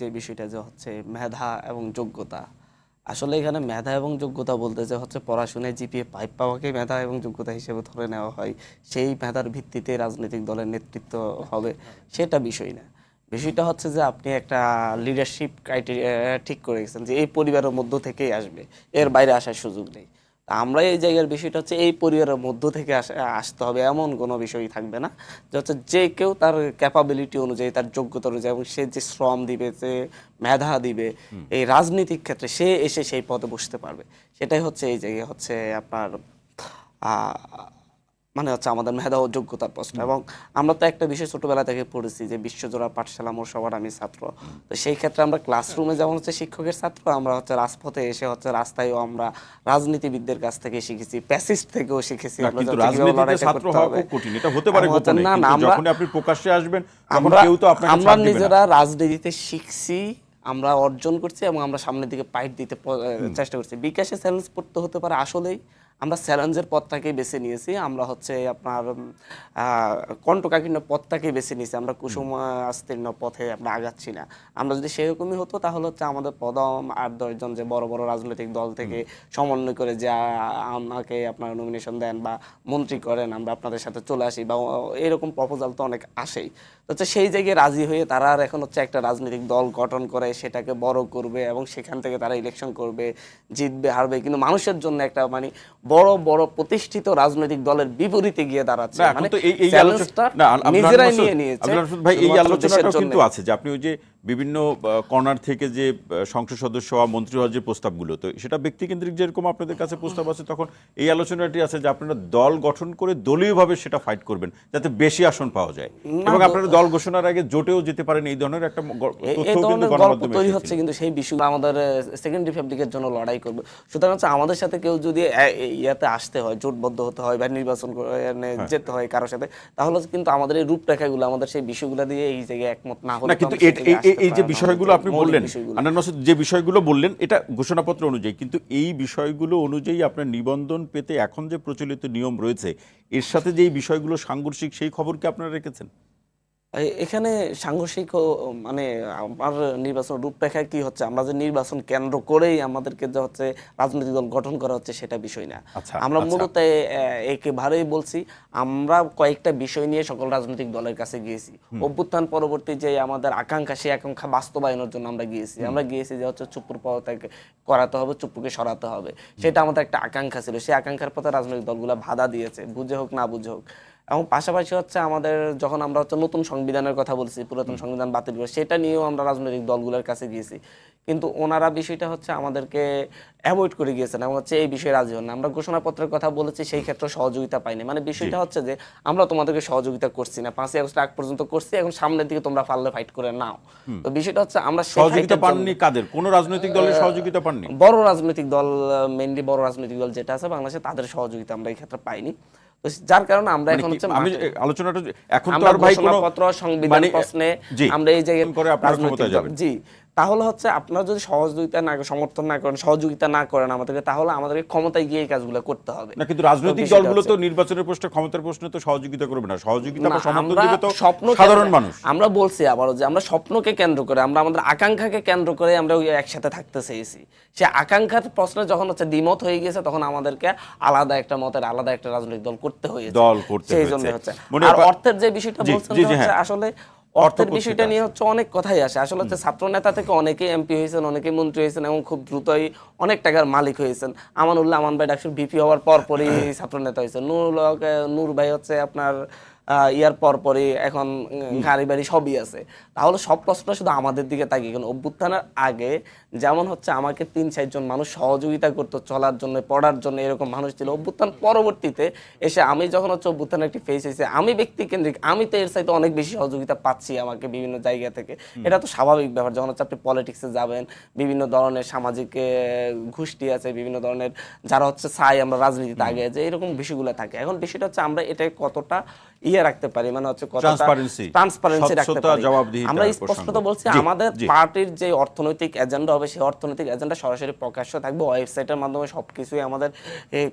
যে বিষয়টা যে হচ্ছে মেধা এবং যোগ্যতা। আসলে এখানে মেধা এবং যোগ্যতা বলতে যে হচ্ছে পড়াশোনায় জিপিএ ফাইভ পাওয়াকে মেধা এবং যোগ্যতা হিসেবে ধরে নেওয়া হয়। সেই মেধার ভিত্তিতে রাজনৈতিক দলের নেতৃত্ব হবে সেটা বিষয় না। বিষয়টা হচ্ছে যে আপনি একটা লিডারশিপ ক্রাইটেরিয়া ঠিক করে গেছেন যে এই পরিবারের মধ্য থেকেই আসবে। এর বাইরে আসার সুযোগ নেই। আমরা এই জায়গার বিষয়টা হচ্ছে এই পরিবারের মধ্য থেকে আসতে হবে এমন কোনো বিষয় থাকবে না। যে হচ্ছে যে কেউ তার ক্যাপাবিলিটি অনুযায়ী তার যোগ্যতা অনুযায়ী এবং সে যে শ্রম দিবে যে মেধা দিবে এই রাজনীতির ক্ষেত্রে সে এসে সেই পদে বসতে পারবে। সেটাই হচ্ছে এই জায়গায় হচ্ছে আপনার মানে হচ্ছে আমাদের মেধা ও যোগ্যতার প্রশ্ন। এবং আমরা তো একটা বিষয় ছোটবেলা থেকে পড়েছি যে বিশ্বজোড়া পাঠশালা মোর সবার আমি ছাত্র। তো সেই ক্ষেত্রে আমরা ক্লাসরুমে যেমন হচ্ছে শিক্ষকের ছাত্র আমরা হচ্ছে রাজপথে এসে হচ্ছে রাস্তায়ও আমরা রাজনীতিবিদদের কাছ থেকে শিখেছি প্যাসিস্ট থেকেও শিখেছি। না, না, আমরা- আপনি প্রকাশ্যে আসবেন আমরা নিজেরা রাজনীতিতে শিখছি আমরা অর্জন করছি এবং আমরা সামনের দিকে পাইট দিতে চেষ্টা করছি। বিকাশে চ্যালেঞ্জ পড়তে হতে পারে আসলেই আমরা চ্যালেঞ্জের পথটাকেই বেছে নিয়েছি আমরা হচ্ছে আপনার কণ্ঠকাকীর্ণ পথটাকেই বেছে নিয়েছি আমরা কুসুম আস্তীর্ণ পথে আমরা আগাচ্ছি না। আমরা যদি সেরকমই হতো তাহলে হচ্ছে আমাদের পদম আট দশজন যে বড় বড় রাজনৈতিক দল থেকে সমন্বয় করে যে আমাকে আপনার নমিনেশন দেন বা মন্ত্রী করেন আমরা আপনাদের সাথে চলে আসি বা এরকম প্রপোজাল তো অনেক আসেই। হচ্ছে সেই জায়গায় রাজি হয়ে তারা আর এখন হচ্ছে একটা রাজনৈতিক দল গঠন করে সেটাকে বড় করবে এবং সেখান থেকে তারা ইলেকশন করবে জিতবে হারবে। কিন্তু মানুষের জন্য একটা মানে বড় বড় প্রতিষ্ঠিত রাজনৈতিক দলের বিপরীতে গিয়ে দাঁড়াচ্ছে। মানে এই চ্যালেঞ্জটা নিজেরাই নিয়ে নিয়েছে। ভাই এই আলোচনাটা কিন্তু আছে যে আপনি ওই যে বিভিন্ন কর্নার থেকে যে সংসদ সদস্য হওয়া মন্ত্রী হওয়ার যে প্রস্তাবগুলো তো সেটা ব্যক্তিকেন্দ্রিক যেরকম আপনাদের কাছে প্রস্তাব আছে তখন এই আলোচনাটি আছে যে আপনারা দল গঠন করে দলীয়ভাবে সেটা ফাইট করবেন যাতে বেশি আসন পাওয়া যায়। এবং আপনারা দল ঘোষণার আগে জোটেও যেতে পারেন এই ধরনের একটা তৈরি হচ্ছে কিন্তু সেই বিষয়গুলো আমাদের সেকেন্ড রিপাবলিকের জন্য লড়াই করবে। সুতরাং হচ্ছে আমাদের সাথে কেউ যদি ইয়াতে আসতে হয় জোটবদ্ধ হতে হয় বা নির্বাচন হ্যাঁ। যেতে হয় কারোর সাথে তাহলে কিন্তু আমাদের এই রূপরেখাগুলো আমাদের সেই বিষয়গুলো দিয়ে এই জায়গায় একমত না হলে কিন্তু এই- যে। বিষয়গুলো আপনি বললেন আনান মাসুদ যে বিষয়গুলো বললেন এটা ঘোষণাপত্র অনুযায়ী কিন্তু এই বিষয়গুলো অনুযায়ী আপনার নিবন্ধন পেতে এখন যে প্রচলিত নিয়ম রয়েছে এর সাথে যে এই বিষয়গুলো সাংঘর্ষিক সেই খবর কি আপনারা রেখেছেন এখানে সাংঘর্ষিক মানে আমার নির্বাচন রূপরেখা কি হচ্ছে? আমরা যে নির্বাচন কেন্দ্র করেই আমাদেরকে যে হচ্ছে রাজনৈতিক দল গঠন করা হচ্ছে সেটা বিষয় না। আচ্ছা, আমরা আচ্ছা। মূলত একেবারেই বলছি আমরা কয়েকটা বিষয় নিয়ে সকল রাজনৈতিক দলের কাছে গিয়েছি। অভ্যুত্থান পরবর্তী যে আমাদের আকাঙ্ক্ষা সেই আকাঙ্ক্ষা বাস্তবায়নের জন্য আমরা গিয়েছি। আমরা গিয়েছি যে হচ্ছে চুপুর পদত্যাগ করাতে হবে চুপুকে সরাতে হবে। সেটা আমাদের একটা আকাঙ্ক্ষা ছিল। সেই আকাঙ্ক্ষার পথে রাজনৈতিক দলগুলো বাধা দিয়েছে। বুঝে হোক না বুঝে হোক। এবং পাশাপাশি হচ্ছে আমাদের যখন আমরা হচ্ছে নতুন সংবিধানের কথা বলছি পুরাতন সংবিধান বাতিল করে সেটা নিয়েও আমরা রাজনৈতিক দলগুলোর কাছে গিয়েছি। কিন্তু ওনারা বিষয়টা হচ্ছে আমাদেরকে অ্যাভয়েড করে গিয়েছেন এবং হচ্ছে এই বিষয়ে রাজি হন আমরা ঘোষণাপত্রের কথা বলেছি সেই ক্ষেত্রে সহযোগিতা পাইনি। মানে বিষয়টা হচ্ছে যে আমরা তোমাদেরকে সহযোগিতা করছি না। পাঁচই আগস্ট আগ পর্যন্ত করছি এখন সামনের দিকে তোমরা পারলে ফাইট করে নাও। তো বিষয়টা হচ্ছে আমরা সহযোগিতা পাননি কাদের? কোন রাজনৈতিক দলের সহযোগিতা পাননি? বড় রাজনৈতিক দল মেইনলি বড় রাজনৈতিক দল যেটা আছে বাংলাদেশে তাদের সহযোগিতা আমরা এই ক্ষেত্রে পাইনি। তো যার কারণে আমরা মানে এখন হচ্ছে আমি আলোচনাটা এখন তো আর ভাই কোনো পত্র সংবিধান মানে প্রশ্নে আমরা এই জায়গায় যাবেন। জি। তাহলে হচ্ছে আপনারা যদি সহযোগিতা না সমর্থন না করেন সহযোগিতা না করেন আমাদেরকে তাহলে আমাদেরকে ক্ষমতায় গিয়ে কাজগুলো করতে হবে। না কিন্তু রাজনৈতিক দলগুলো তো নির্বাচনের প্রশ্নে ক্ষমতার প্রশ্নে তো সহযোগিতা করবে না। সহযোগিতা বা সমর্থন দিবে তো স্বপ্ন সাধারণ মানুষ। আমরা বলছি আবারও যে আমরা স্বপ্নকে কেন্দ্র করে আমরা আমাদের আকাঙ্ক্ষাকে কেন্দ্র করে আমরা ওই একসাথে থাকতে চেয়েছি। সে আকাঙ্ক্ষার প্রশ্নে যখন হচ্ছে দ্বিমত হয়ে গেছে তখন আমাদেরকে আলাদা একটা মতের আলাদা একটা রাজনৈতিক দল করতে হয়েছে। দল করতে সেই জন্য হচ্ছে। আর অর্থের যে বিষয়টা বলছেন হ্যাঁ। আসলে অর্থের বিষয়টা নিয়ে হচ্ছে অনেক কথাই আসে। আসলে হচ্ছে ছাত্র নেতা থেকে অনেকেই এমপি হয়েছেন অনেকেই মন্ত্রী হয়েছেন এবং খুব দ্রুতই অনেক টাকার মালিক হয়েছেন। আমানুল্লাহ আমান ভাই ডাকসুর ভিপি হওয়ার পরপরই ছাত্র নেতা হয়েছেন। নূর নূর ভাই হচ্ছে আপনার ইয়ার পর পরই এখন গাড়ি বাড়ি সবই আছে। তাহলে সব প্রশ্ন শুধু আমাদের দিকে তাকিয়ে কেন? অভ্যুত্থানের আগে যেমন হচ্ছে আমাকে তিন চারজন মানুষ সহযোগিতা করতো চলার জন্য পড়ার জন্য এরকম মানুষ ছিল। অভ্যুত্থান পরবর্তীতে এসে আমি যখন হচ্ছে অভ্যুত্থানের একটি ফেস হয়েছে আমি ব্যক্তি কেন্দ্রিক আমি তো এর চাইতে অনেক বেশি সহযোগিতা পাচ্ছি আমাকে বিভিন্ন জায়গা থেকে। এটা তো স্বাভাবিক ব্যাপার। যখন হচ্ছে আপনি পলিটিক্সে যাবেন বিভিন্ন ধরনের সামাজিক গোষ্ঠী আছে বিভিন্ন ধরনের যারা হচ্ছে চাই আমরা রাজনীতিতে আগে যে এরকম বিষয়গুলো থাকে। এখন বিষয়টা হচ্ছে আমরা এটা কতটা ই ইয়ে রাখতে পারি মানে হচ্ছে Transparency, ট্রান্সপারেন্সি রাখতে পারি। আমরা। স্পষ্টত বলছি আমাদের পার্টির যে অর্থনৈতিক এজেন্ডা হবে সেই অর্থনৈতিক এজেন্ডা সরাসরি প্রকাশ্য থাকবে। ওয়েবসাইটের মাধ্যমে সবকিছুই আমাদের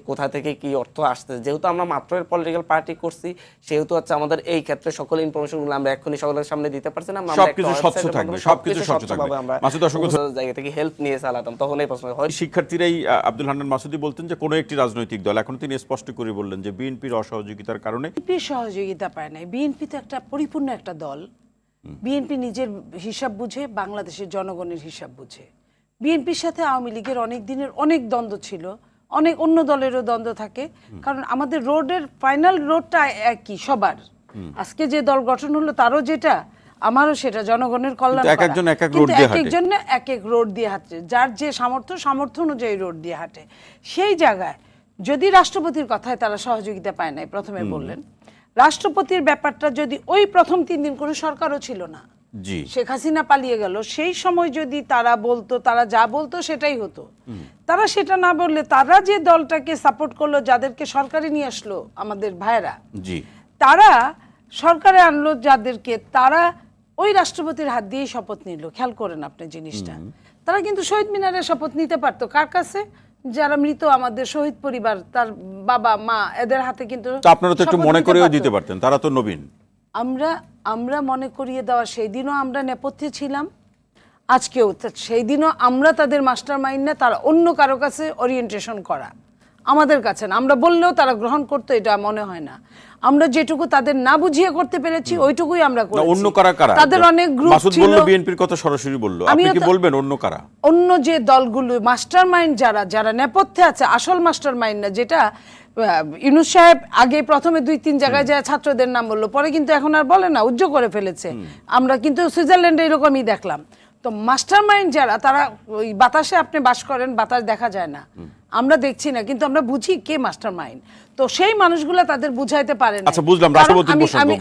কোথা থেকে কি অর্থ আসছে। যেহেতু আমরা মাত্র পলিটিক্যাল পার্টি করছি সেহেতু হচ্ছে আমাদের এই ক্ষেত্রে সকল ইনফরমেশনগুলো আমরা এক্ষুনি সকলের সামনে দিতে পারছি না সবকিছু স্বচ্ছ থাকবে, সবকিছু স্বচ্ছ থাকবে। আমরা মাসুদ অসংখ্য জায়গা থেকে হেল্প নিয়ে চালাতাম তখন এই প্রশ্ন হয়। শিক্ষার্থীরাই আব্দুল হান্নান মাসুদি বলতেন যে কোনো একটি রাজনৈতিক দল এখন তিনি স্পষ্ট করে বললেন যে বিএনপির অসহযোগিতার কারণে বিএনপির সহযোগিতা পায় নাই। বিএনপি তো একটা পরিপূর্ণ একটা দল। বিএনপি নিজের হিসাব বুঝে বাংলাদেশের জনগণের হিসাব বুঝে। বিএনপির সাথে আওয়ামী লীগের অনেক দিনের অনেক দ্বন্দ্ব ছিল। অনেক অন্য দলেরও দ্বন্দ্ব থাকে। কারণ আমাদের রোডের ফাইনাল রোডটা একই সবার। আজকে যে দল গঠন হলো তারও যেটা আমারও সেটা জনগণের কল্যাণ এক একজন এক রোড দিয়ে হাঁটে। এক এক রোড দিয়ে হাঁটে যার যে সামর্থ্য সামর্থ্য অনুযায়ী রোড দিয়ে হাঁটে। সেই জায়গায় যদি রাষ্ট্রপতির কথায় তারা সহযোগিতা পায় নাই প্রথমে বললেন। রাষ্ট্রপতির ব্যাপারটা যদি ওই প্রথম তিন দিন কোনো সরকারও ছিল না জি। শেখ হাসিনা পালিয়ে গেল সেই সময় যদি তারা বলতো তারা যা বলতো সেটাই হতো। তারা সেটা না বললে তারা যে দলটাকে সাপোর্ট করল যাদেরকে সরকারে নিয়ে আসলো আমাদের ভাইয়েরা জি। তারা সরকারে আনলো যাদেরকে তারা ওই রাষ্ট্রপতির হাত দিয়েই শপথ নিল। খেয়াল করেন আপনি জিনিসটা। তারা কিন্তু শহীদ মিনারে শপথ নিতে পারতো। কার কাছে? যারা মৃত আমাদের শহীদ পরিবার তার বাবা মা এদের হাতে কিন্তু আপনারা তো একটু মনে করেও দিতে পারতেন তারা তো নবীন। আমরা আমরা মনে করিয়ে দেওয়া সেই দিনও আমরা নেপথ্যে ছিলাম। আজকেও সেই দিনও আমরা তাদের মাস্টার মাইন্ড না তারা অন্য কারও কাছে ওরিয়েন্টেশন করা। আমাদের কাছে না। আমরা বললেও তারা গ্রহণ করতো এটা মনে হয় না। আমরা যেটুকু তাদের না বুঝিয়ে করতে পেরেছি ওইটুকুই আমরা করেছি। অন্য কারা কারা? তাদের অনেক গ্রুপ মাসুদ ছিল। বলল বিএনপির কথা সরাসরি বলল। আপনি কি বলবেন অন্য কারা? অন্য যে দলগুলো মাস্টার মাইন্ড যারা যারা নেপথ্যে আছে আসল মাস্টার মাইন্ড না যেটা ইউনুস সাহেব আগে প্রথমে দুই তিন জায়গায় যায় ছাত্রদের নাম বলল পরে কিন্তু এখন আর বলে না উজ্জ্ব করে ফেলেছে। আমরা কিন্তু সুইজারল্যান্ডে এরকমই দেখলাম। তো মাস্টারমাইন্ড যারা তারা ওই বাতাসে আপনি বাস করেন বাতাস দেখা যায় না। আমরা দেখছি না কিন্তু আমরা বুঝি কে মাস্টার মাইন্ড তো সেই মানুষগুলো তাদের বুঝাইতে পারে না। আচ্ছা বুঝলাম।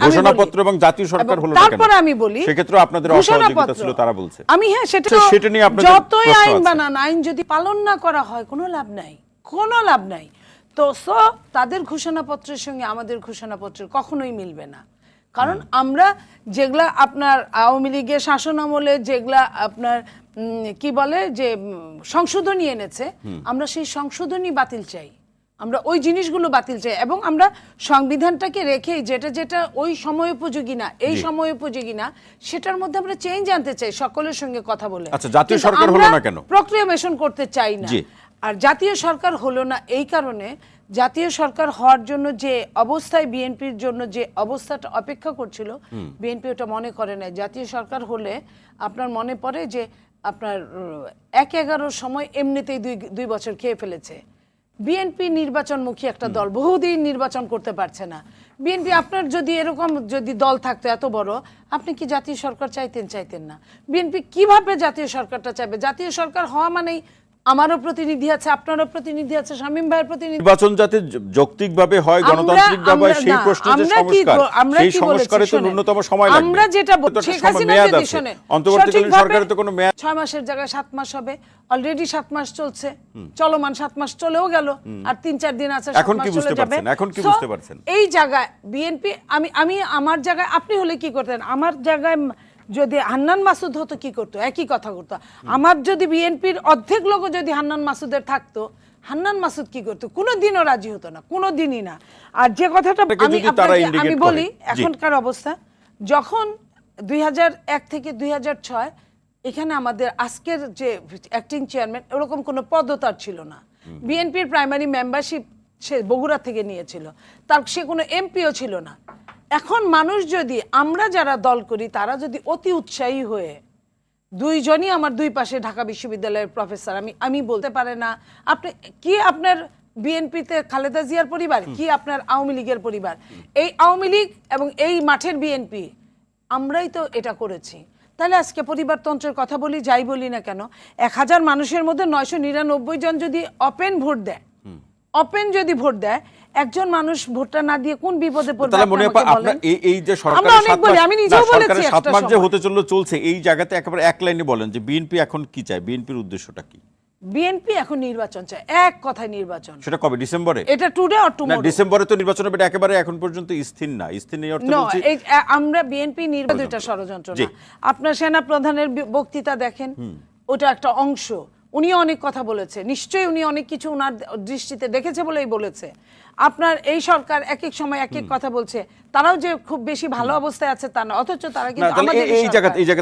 ঘোষণাপত্র এবং জাতীয় সরকার হলো তারপরে আমি বলি সেক্ষেত্রে আপনাদের অসহযোগিতা ছিল তারা বলছে। আমি হ্যাঁ সেটা সেটা নিয়ে আপনাদের যতই আইন বানান আইন যদি পালন না করা হয় কোনো লাভ নাই কোনো লাভ নাই। তো সো তাদের ঘোষণাপত্রের সঙ্গে আমাদের ঘোষণাপত্রের কখনোই মিলবে না। কারণ আমরা যেগুলা আপনার আওয়ামী লীগের শাসন আমলে যেগুলা আপনার কি বলে যে সংশোধনী এনেছে আমরা সেই সংশোধনী বাতিল চাই। আমরা ওই জিনিসগুলো বাতিল চাই এবং আমরা সংবিধানটাকে রেখেই যেটা যেটা ওই সময় উপযোগী না এই সময় উপযোগী না সেটার মধ্যে আমরা চেঞ্জ আনতে চাই সকলের সঙ্গে কথা বলে। আচ্ছা, জাতীয় সরকার হলো না কেন? প্রক্রিয়াবেশন করতে চাই না। আর জাতীয় সরকার হলো না এই কারণে জাতীয় সরকার হওয়ার জন্য যে অবস্থায় বিএনপির জন্য যে অবস্থাটা অপেক্ষা করছিল বিএনপি ওটা মনে করে না জাতীয় সরকার হলে আপনার মনে পড়ে যে আপনার এক এগারোর সময় এমনিতেই দুই দুই বছর খেয়ে ফেলেছে। বিএনপি নির্বাচনমুখী একটা দল বহুদিন নির্বাচন করতে পারছে না। বিএনপি আপনার যদি এরকম যদি দল থাকতো এত বড় আপনি কি জাতীয় সরকার চাইতেন চাইতেন না। বিএনপি কীভাবে জাতীয় সরকারটা চাইবে? জাতীয় সরকার হওয়া মানেই আমারও প্রতিনিধি আছে আপনারও প্রতিনিধি আছে শামীম ভাইয়ের প্রতিনিধি নির্বাচন যাতে যৌক্তিক ভাবে হয় আমরা- গণতান্ত্রিক ভাবে হয় সেই প্রশ্নে যে সংস্কার সেই সংস্কারে তো ন্যূনতম সময় লাগবে। আমরা যেটা বল- তো একটা শেখ আছে। শোনেন, অন্তর্বর্তীকালীন সরকারের তো কোনো মেয়াদ ছয় মাসের জায়গায় সাত মাস হবে অলরেডি সাত মাস চলছে চলমান সাত মাস চলেও গেল আর তিন চার দিন আছে এখন কি বুঝতে পারছেন? এখন কি বুঝতে পারছেন? এই জায়গায় বিএনপি আমি আমি আমার জায়গায় আপনি হলে কি করতেন? আমার জায়গায় যদি হান্নান মাসুদ হতো কি করতো? একই কথা করতো। আমার যদি বিএনপির অর্ধেক লোক যদি হান্নান মাসুদের থাকতো হান্নান মাসুদ কি করতো? কোনো দিনও রাজি হতো না কোনো দিনই না। আর যে কথাটা আমি আমি বলি এখনকার অবস্থা যখন দুই হাজার এক থেকে দুই হাজার ছয় এখানে আমাদের আজকের যে অ্যাক্টিং চেয়ারম্যান ওরকম কোনো পদও তার ছিল না। বিএনপির প্রাইমারি মেম্বারশিপ সে বগুড়া থেকে নিয়েছিল। তার সে কোনো এমপিও ছিল না। এখন মানুষ যদি আমরা যারা দল করি তারা যদি অতি উৎসাহী হয়ে দুইজনই আমার দুই পাশে ঢাকা বিশ্ববিদ্যালয়ের প্রফেসর আমি আমি বলতে পারে না। আপনি কি আপনার বিএনপিতে খালেদা জিয়ার পরিবার? কি আপনার আওয়ামী লীগের পরিবার? এই আওয়ামী লীগ এবং এই মাঠের বিএনপি আমরাই তো এটা করেছি। তাহলে আজকে পরিবারতন্ত্রের কথা বলি যাই বলি না কেন? এক হাজার মানুষের মধ্যে নয়শো নিরানব্বই জন যদি অপেন ভোট দেয় ওপেন যদি ভোট দেয় একজন মানুষ ভোটটা না দিয়ে কোন বিপদে পড়বে তাহলে মনে হয় আপনার এই এই যে সরকারের অনেক বলি, আমি নিজেও বলেছি সাত মাস যে হতে চলল চলছে এই জায়গাতে একেবারে এক লাইনে বলেন যে বিএনপি এখন কি চায়? বিএনপির উদ্দেশ্যটা কি? বিএনপি এখন নির্বাচন চায় এক কথায় নির্বাচন। সেটা কবে ডিসেম্বরে? এটা টুডে অর না টুমরো ডিসেম্বরে তো নির্বাচন হবে এটা একেবারে এখন পর্যন্ত স্থির না। স্থির নেই অর্থে বলছি আমরা বিএনপি নির্বাচন দুইটা ষড়যন্ত্র না। আপনার সেনা প্রধানের বক্তৃতা দেখেন ওটা একটা অংশ। উনি অনেক কথা বলেছে। নিশ্চয়ই উনি অনেক কিছু ওনার দৃষ্টিতে দেখেছে বলেই বলেছে। আপনার এই সরকার এক এক সময় এক এক কথা বলছে। তারাও যে খুব বেশি ভালো অবস্থায় আছে তা না অথচ তারা কিন্তু আমাদের এই- জায়গা